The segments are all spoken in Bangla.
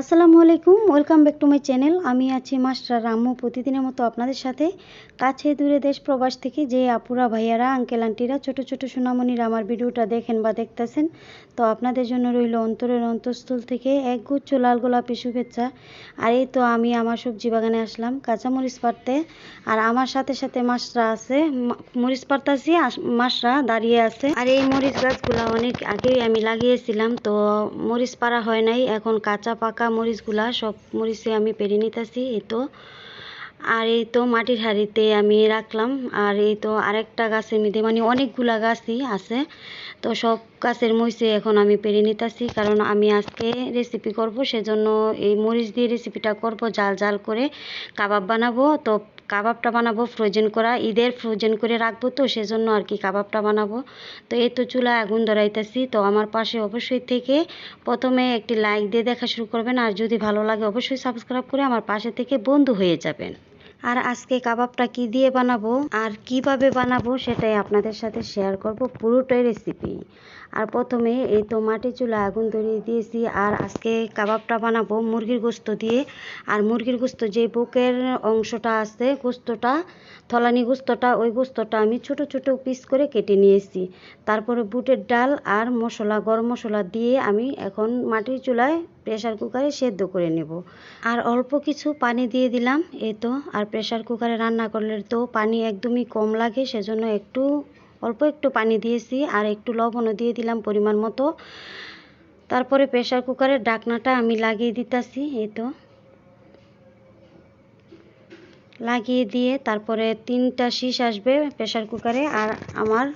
আসসালামু আলাইকুম, welcome back to my channel. আমি আছি মাস্টার রাম্মু প্রতিদিনের মতো আপনাদের সাথে কাছে দূরে দেশ প্রবাস থেকে যে আপুরা, ভাইয়ারা আঙ্কেল আন্টিরা ছোট ছোট সোনামণিরা আমার ভিডিওটা দেখেন বা দেখতেছেন, তো আপনাদের জন্য রইল অন্তরের অন্তঃস্থল থেকে একগুচ্ছ লাল গোলাপি শুভেচ্ছা। আর এই তো আমি আমার সবজি বাগানে আসলাম, কাঁচামরিচ পাড়তে। আর আমার সাথে সাথে মাছরা আছে মরিচ পাড়তাছি আর মাছরা দাঁড়িয়ে আছে। আর এই মরিচ গাছগুলা অনেক আগেই আমি লাগিয়েছিলাম, তো মরিচ পাড়া হয় নাই, এখন কাঁচা পাকা মরিচগুলা, সব মরিচে আমি পেরে নিতেছি, এই তো। আর এই তো মাটির হাড়িতে আমি রাখলাম, আর এই তো আরেকটা গাছের মধ্যে মানে অনেকগুলা গাছই আছে। তো সব গাছের মরিচে এখন আমি পেরে নিতেছি, কারণ আমি আজকে রেসিপি করব, সেজন্য এই মরিচ দিয়ে রেসিপিটা করব, জাল জাল করে কাবাব বানাবো। তো কাবাবটা বানাবো ফ্রোজেন করা, ঈদের ফ্রোজেন করে রাখব তো, সেজন্য আর কি কাবাবটা বানাবো। তো এই তো চুলা আগুন ধরাইতেছি, তো আমার পাশে অবশ্যই থেকে প্রথমে একটি লাইক দিয়ে দেখা শুরু করবেন, আর যদি ভালো লাগে অবশ্যই সাবস্ক্রাইব করে আমার পাশে থেকে বন্ধু হয়ে যাবেন। আর আজকে কাবাবটা কি দিয়ে বানাবো আর কীভাবে বানাবো সেটাই আপনাদের সাথে শেয়ার করব পুরোটাই রেসিপি আর প্রথমে এই তো মাটি চুলা আগুন ধরিয়ে দিয়েছি আর আজকে কাবাবটা বানাবো মুরগির গোস্ত দিয়ে। আর মুরগির গোস্ত যে বুকের অংশটা আছে গোস্তটা, থলানি গোস্তটা, ওই গোস্তটা আমি ছোট ছোট পিস করে কেটে নিয়েছি। তারপরে বুটের ডাল আর মশলা, গরম মশলা দিয়ে আমি এখন মাটির চুলায় প্রেসার কুকারে সেদ্ধ করে নেব। আর অল্প কিছু পানি দিয়ে দিলাম এই তো। আর প্রেসার কুকারে রান্না করলে তো পানি একদমই কম লাগে, সেজন্য একটু, অল্প একটু পানি দিয়েছি। আর একটু লবণও দিয়ে দিলাম পরিমাণ মতো। তারপরে প্রেসার কুকারের ডাকনাটা আমি লাগিয়ে দিতেছি এই তো। লাগিয়ে দিয়ে তারপরে তিনটা শীষ আসবে প্রেসার কুকারে আর আমার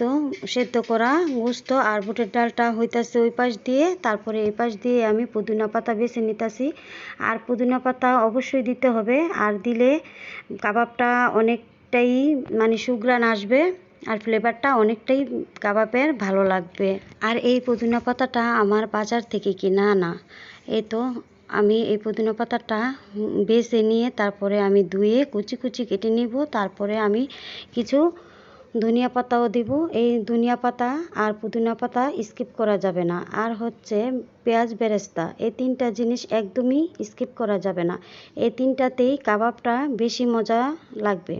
তো সেদ্ধ করা গোস্ত আর বুটের ডালটা হইতাছে ওই পাশ দিয়ে। তারপরে এই পাশ দিয়ে আমি পুদিনা পাতা বেছে নিতেছি। আর পুদিনা পাতা অবশ্যই দিতে হবে। আর দিলে কাবাবটা অনেকটাই মানে সুগ্রান আসবে আর ফ্লেভারটা অনেকটাই কাবাবের ভালো লাগবে। আর এই পুদিনা পাতাটা আমার বাজার থেকে কিনা আনা এই তো আমি এই পুদিনা পাতাটা বেছে নিয়ে তারপরে আমি ধুয়ে কুচি কুচি কেটে নিব। তারপরে আমি কিছু ধনিয়া পাতাও দিব। এই ধনিয়া পাতা আর পুদিনা পাতা স্কিপ করা যাবে না। আর হচ্ছে পেঁয়াজ বেরেস্তা, এই তিনটা জিনিস একদমই স্কিপ করা যাবে না। এই তিনটাতেই কাবাবটা বেশি মজা লাগবে।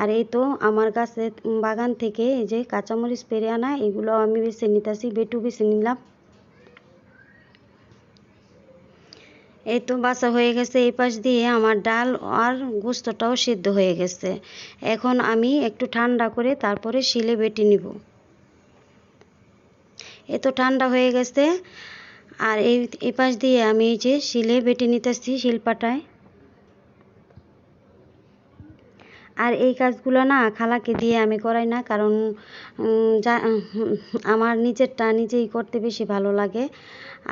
আর এই তো আমার গাছে বাগান থেকে এই যে কাঁচামরিচ পেরে আনা, এগুলো আমি বেছে নিতেছি, বেটু বেছে নিলাম। এই তো বাসা হয়ে গেছে এই পাশ দিয়ে আমার ডাল আর গোস্তটাও সিদ্ধ হয়ে গেছে। এখন আমি একটু ঠান্ডা করে তারপরে শিলে বেটে নিব। এ তো ঠান্ডা হয়ে গেছে, আর এই এই পাশ দিয়ে আমি এই যে শিলে বেটে নিতেছি শিলপাটায়। আর এই কাজগুলো না খালাকে দিয়ে আমি করাই না, কারণ যা, আমার নিজেরটা নিজেই করতে বেশি ভালো লাগে।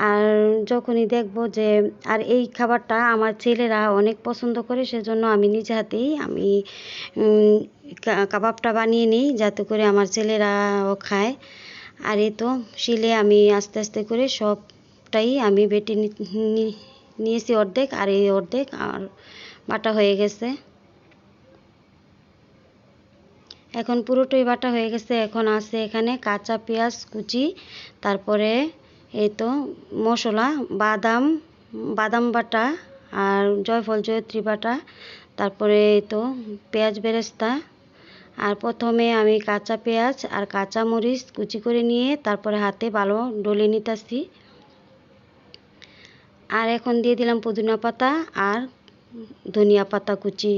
আর যখনই দেখব যে, আর এই খাবারটা আমার ছেলেরা অনেক পছন্দ করে, সেজন্য আমি নিজে হাতেই আমি কাবাবটা বানিয়ে নিই, যাতে করে আমার ছেলেরাও খায়। আর এই তো, শিলে আমি আস্তে আস্তে করে সবটাই আমি বেটে নিয়েছি অর্ধেক, আর এই অর্ধেক আর বাটা হয়ে গেছে। এখন পুরোটাই বাটা হয়ে গেছে, এখন আছে এখানে কাঁচা পেঁয়াজ কুচি, তারপরে এই তো মশলা, বাদাম বাদাম বাটা আর জয়ফল জয়ত্রী বাটা, তারপরে এই তো পেঁয়াজ বেরেস্তা, আর প্রথমে আমি কাঁচা পেঁয়াজ আর কাঁচা মরিচ কুচি করে নিয়ে তারপরে হাতে ভালো ডলে নিতেছি। আর এখন দিয়ে দিলাম পুদিনা পাতা আর ধনিয়া পাতা কুচি,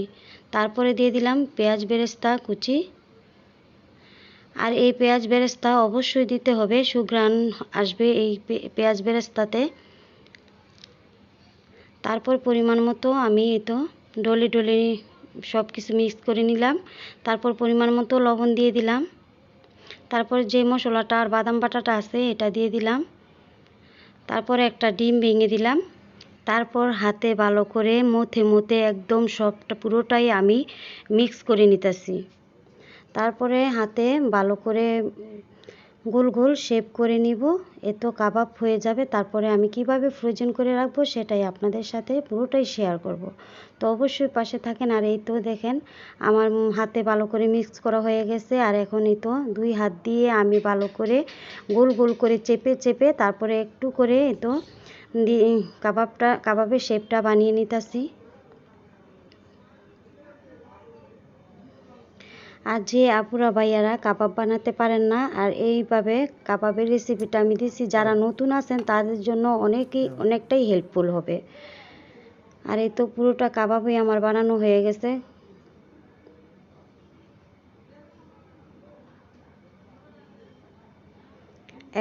তারপরে দিয়ে দিলাম পেঁয়াজ বেরেস্তা কুচি আর এই পেঁয়াজ বেরেস্তা অবশ্যই দিতে হবে, সুঘ্রাণ আসবে এই পেঁয়াজ বেরেস্তাতে। তারপর পরিমাণ মতো আমি তো ডলে ডলে সব কিছু মিক্স করে নিলাম। তারপর পরিমাণ মতো লবণ দিয়ে দিলাম। তারপর যে মশলাটা আর বাদাম বাটাটা আছে এটা দিয়ে দিলাম। তারপর একটা ডিম ভেঙে দিলাম। তারপর হাতে ভালো করে মুথে মুথে একদম সবটা পুরোটাই আমি মিক্স করে নিতেছি। তারপরে হাতে ভালো করে গোল গোল শেপ করে নিব। এ তো কাবাব হয়ে যাবে। তারপরে আমি কীভাবে ফ্রোজেন করে রাখব সেটাই আপনাদের সাথে পুরোটাই শেয়ার করব। তো অবশ্যই পাশে থাকেন। আর এই তো দেখেন, আমার হাতে ভালো করে মিক্স করা হয়ে গেছে। আর এখন এই তো দুই হাত দিয়ে আমি ভালো করে গোল গোল করে চেপে চেপে তারপরে একটু করে তো কাবাবটা, কাবাবের শেপটা বানিয়ে নিতেছি। আর যে আপুরা ভাইয়ারা কাবাব বানাতে পারেন না আর এইভাবে কাবাবের রেসিপিটা আমি দিছি যারা নতুন আছেন তাদের জন্য অনেকই অনেকটাই হেল্পফুল হবে। আর এই তো পুরোটা কাবাবই আমার বানানো হয়ে গেছে।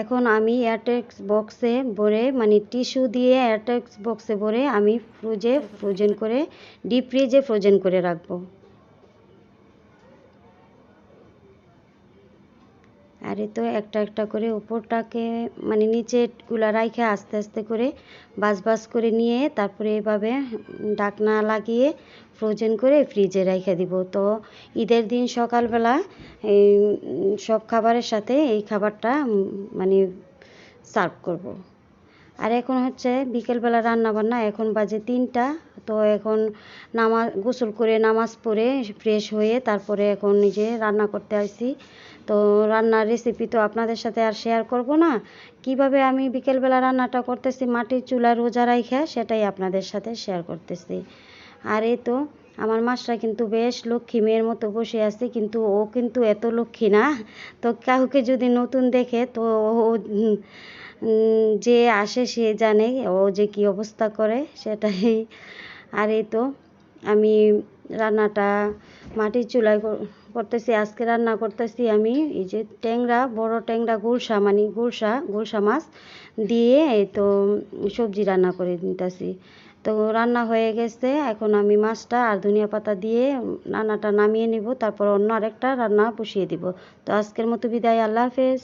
এখন আমি এয়ারটেক্স বক্সে ভরে মানে টিস্যু দিয়ে এয়ারটেক্স বক্সে ভরে আমি ফ্রিজে ফ্রোজেন করে ডিপ ফ্রিজে ফ্রোজেন করে রাখব। আর এ তো একটা একটা করে উপরটাকে মানে নিচে গুলা রাইখে আস্তে আস্তে করে বাস বাস করে নিয়ে তারপরে এভাবে ঢাকনা লাগিয়ে ফ্রোজেন করে ফ্রিজে রেখে দিব তো ঈদের দিন সকালবেলা এই সব খাবারের সাথে এই খাবারটা মানে সার্ভ করব। আর এখন হচ্ছে বিকেলবেলা রান্না বান্না এখন বাজে তিনটা। তো এখন নামাজ, গোসল করে নামাজ পড়ে ফ্রেশ হয়ে তারপরে এখন নিজে রান্না করতে আসি তো রান্নার রেসিপি তো আপনাদের সাথে আর শেয়ার করব না। কীভাবে আমি বিকেলবেলা রান্নাটা করতেছি, মাটির চুলা রোজা রাইখা, সেটাই আপনাদের সাথে শেয়ার করতেছি। আর এই তো, আমার মাসটা কিন্তু বেশ লক্ষ্মী মেয়ের মতো বসে আছে, কিন্তু ও কিন্তু এত লক্ষ্মী না। তো কাউকে যদি নতুন দেখে, তো ও যে আসে সে জানে ও যে কি অবস্থা করে সেটাই। আর এই তো আমি রান্নাটা মাটির চুলায় করতেছি, আজকে রান্না করতেছি আমি এই যে ট্যাংরা, বড় ট্যাংরা গুলশা মানে গুলশা গুলশা মাছ দিয়ে এই তো সবজি রান্না করে নিতেছি। তো রান্না হয়ে গেছে, এখন আমি মাছটা আর ধনিয়া পাতা দিয়ে রান্নাটা নামিয়ে নিব, তারপর অন্য আরেকটা রান্না বসিয়ে দিব। তো আজকের মতো বিদায়, আল্লাহ হাফেজ।